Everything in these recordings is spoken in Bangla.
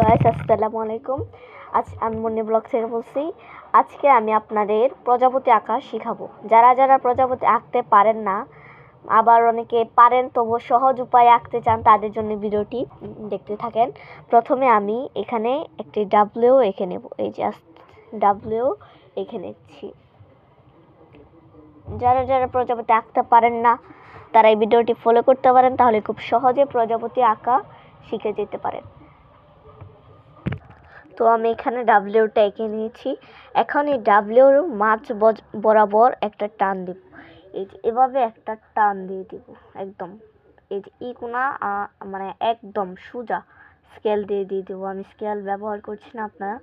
গাইস আসসালামু আলাইকুম। আজ আমি মনি ব্লগ থেকে বলছি, আজকে আমি আপনাদের প্রজাপতি আঁকা শিখাবো। যারা যারা প্রজাপতি আঁকতে পারেন না, আবার অনেকে পারেন তবু সহজ উপায়ে আঁকতে চান, তাদের জন্য ভিডিওটি দেখতে থাকেন। প্রথমে আমি এখানে একটি ডাব্লিউ এঁকে নেব। এই যে ডাব্লিউ এঁকে নিচ্ছি। যারা যারা প্রজাপতি আঁকতে পারেন না, তারা এই ভিডিওটি ফলো করতে পারেন, তাহলে খুব সহজে প্রজাপতি আঁকা শিখে যেতে পারেন। তো আমি এখানে ডাব্লিউটা এঁকে নিয়েছি। এখন এই ডাব্লিউর মাছ বরাবর একটা টান দিব। এই যে এভাবে একটা টান দিয়ে দিব, একদম। এই যে ই কোনা মানে একদম সোজা স্কেল দিয়ে দিয়ে দেবো। আমি স্কেল ব্যবহার করছি না আপনারা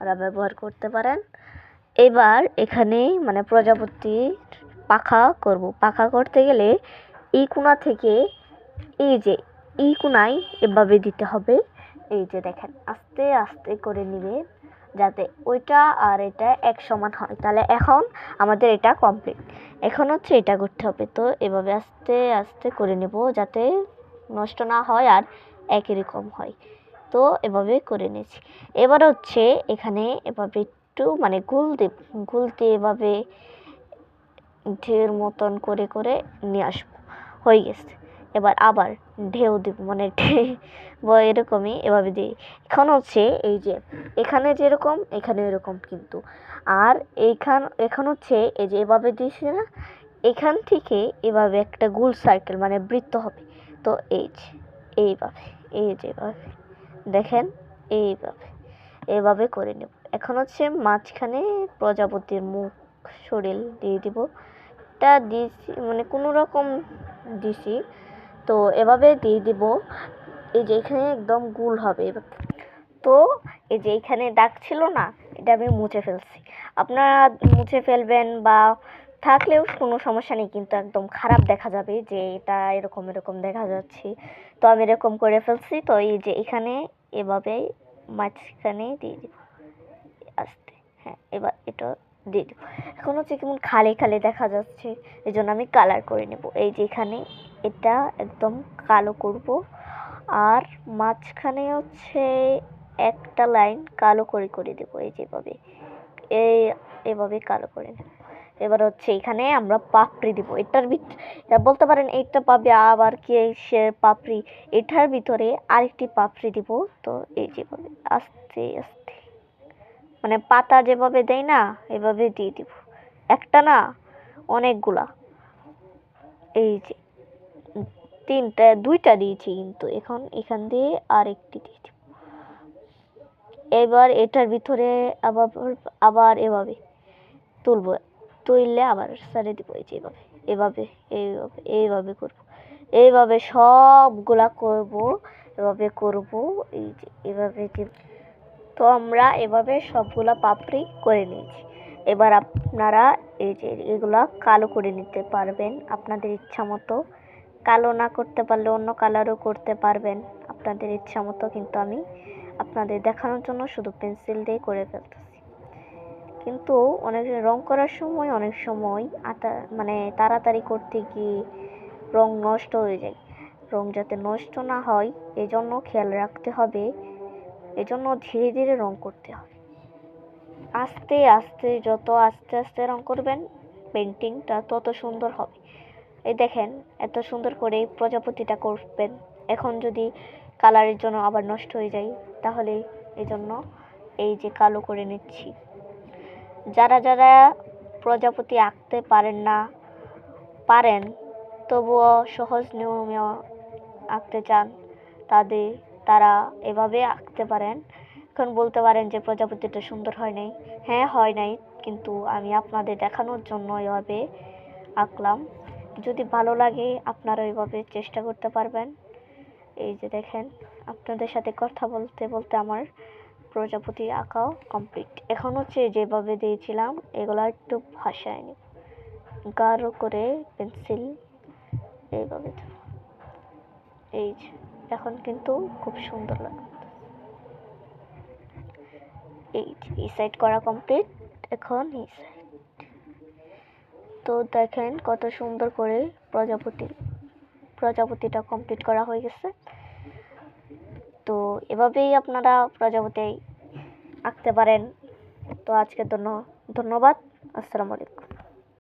ওরা ব্যবহার করতে পারেন। এবার এখানে মানে প্রজাপতি পাখা করব। পাখা করতে গেলে এই কোনা থেকে এই যে এই কোনায় এভাবে দিতে হবে। এই যে দেখেন, আস্তে আস্তে করে নিবে যাতে ওইটা আর এটা এক সমান হয়। তাহলে এখন আমাদের এটা কমপ্লিট এখন হচ্ছে এটা করতে হবে। তো এভাবে আস্তে আস্তে করে নেব যাতে নষ্ট না হয় আর একই রকম হয়। তো এভাবে করে নিয়েছি। এবার হচ্ছে এখানে এভাবে একটু মানে গুল দেব গুল দিয়ে এভাবে ঢের মতন করে করে নিয়ে আসব। হয়ে গেছে। এবার আবার ঢেউ দিব মানে বা এরকমই এভাবে দিই। এখন হচ্ছে এই যে, এখানে যেরকম, এখানে এরকম কিন্তু। আর এইখান, এখন হচ্ছে এই যে এভাবে দিয়েছি না, এখান থেকে এভাবে একটা গোল সার্কেল মানে বৃত্ত হবে। তো এই যে, এইভাবে, এই যে এভাবে, দেখেন, এইভাবে, এভাবে করে নেব। এখন হচ্ছে মাঝখানে প্রজাপতির মুখ শরীর দিয়ে দিব। এটা দিয়েছি মানে কোনো রকম দিছি। তো এভাবে দিয়ে দিব। এই যে এখানে একদম গুল হবে। তো এই যে এখানে দাগ ছিল না, এটা আমি মুছে ফেলছি। আপনারা মুছে ফেলবেন বা থাকলেও কোনো সমস্যা নেই, কিন্তু একদম খারাপ দেখা যাবে যে এটা এরকম এরকম দেখা যাচ্ছে। তো আমি এরকম করে ফেলছি। তো এই যে এখানে এভাবে মাঝখানে দিয়ে দিব। আস্তে হ্যাঁ এবার এটা দিয়ে দিব এখন হচ্ছে কেমন খালি খালি দেখা যাচ্ছে। এই জন্য আমি কালার করে নেব। এই যে এখানে এটা একদম কালো করব। আর মাঝখানে হচ্ছে একটা লাইন কালো করে করে দেবো এই যেভাবে। এই এভাবে কালো করে নেব। এবার হচ্ছে এখানে আমরা পাপড়ি দিব। এটার ভিত এটা বলতে পারেন এইটা পাবে আবার কি সে পাপড়ি? এটার ভিতরে আরেকটি পাপড়ি দিব। তো এই যেভাবে, আস্তে আস্তে। মানে পাতা যেভাবে দেয় না, এভাবে দিয়ে দিব। একটা না, অনেকগুলা। এই যে, তিনটা, দুইটা দিয়েছি কিন্তু। এখন এখান দিয়ে আরেকটি দিয়ে দিব। এবার এটার ভিতরে আবার আবার এভাবে তুলবো। তুললে আবার সারে দিব এই যে এভাবে। এভাবে, এইভাবে এইভাবে করব। এইভাবে সবগুলা করব, এভাবে করব। এই যে, এভাবে তো আমরা এভাবে সবগুলা পাপড়ি করে নিয়েছি। এবার আপনারা এই যে এগুলা কালো করে নিতে পারবেন। আপনাদের ইচ্ছা মতো কালো না করতে পারলে অন্য কালারও করতে পারবেন। আপনাদের ইচ্ছা মতো কিন্তু আমি আপনাদের দেখানোর জন্য শুধু পেন্সিল দিয়ে করে ফেলতেছি। কিন্তু অনেক রং করার সময়, অনেক সময় আতা মানে তাড়াতাড়ি করতে গিয়ে রং নষ্ট হয়ে যায়। রং যাতে নষ্ট না হয়, এজন্য খেয়াল রাখতে হবে এজন্য ধীরে ধীরে রং করতে হবে। আস্তে আস্তে, যত আস্তে আস্তে রং করবেন পেন্টিংটা তত সুন্দর হবে। এই দেখেন, এত সুন্দর করে প্রজাপতিটা করবেন। এখন যদি কালারের জন্য আবার নষ্ট হয়ে যায়, তাহলে এই জন্য এই যে কালো করে নিচ্ছি। যারা যারা প্রজাপতি আঁকতে পারেন না, পারেন, তবুও সহজ নিয়মে আঁকতে চান, তাদের তারা এভাবে আঁকতে পারেন। এখন বলতে পারেন যে প্রজাপতিটা সুন্দর হয় নাই। হ্যাঁ হয় নাই, কিন্তু আমি আপনাদের দেখানোর জন্য এভাবে আঁকলাম। যদি ভালো লাগে আপনারা এভাবে চেষ্টা করতে পারবেন। এই যে দেখেন, আপনাদের সাথে কথা বলতে বলতে আমার প্রজাপতি আঁকাও কমপ্লিট এখন হচ্ছে যেভাবে দিয়েছিলাম, এগুলো একটু ভাসায় নিব। গাঢ় করে পেন্সিল, এইভাবে। এই যে। এখন কিন্তু খুব সুন্দর লাগে এই এই সাইড করা কমপ্লিট এখন এই সাইড তো দেখেন কত সুন্দর করে প্রজাপতি, প্রজাপতিটা কমপ্লিট করা হয়ে গেছে। তো এভাবেই আপনারা প্রজাপতি আঁকতে পারেন। তো আজকের জন্য ধন্যবাদ। আসসালামু আলাইকুম।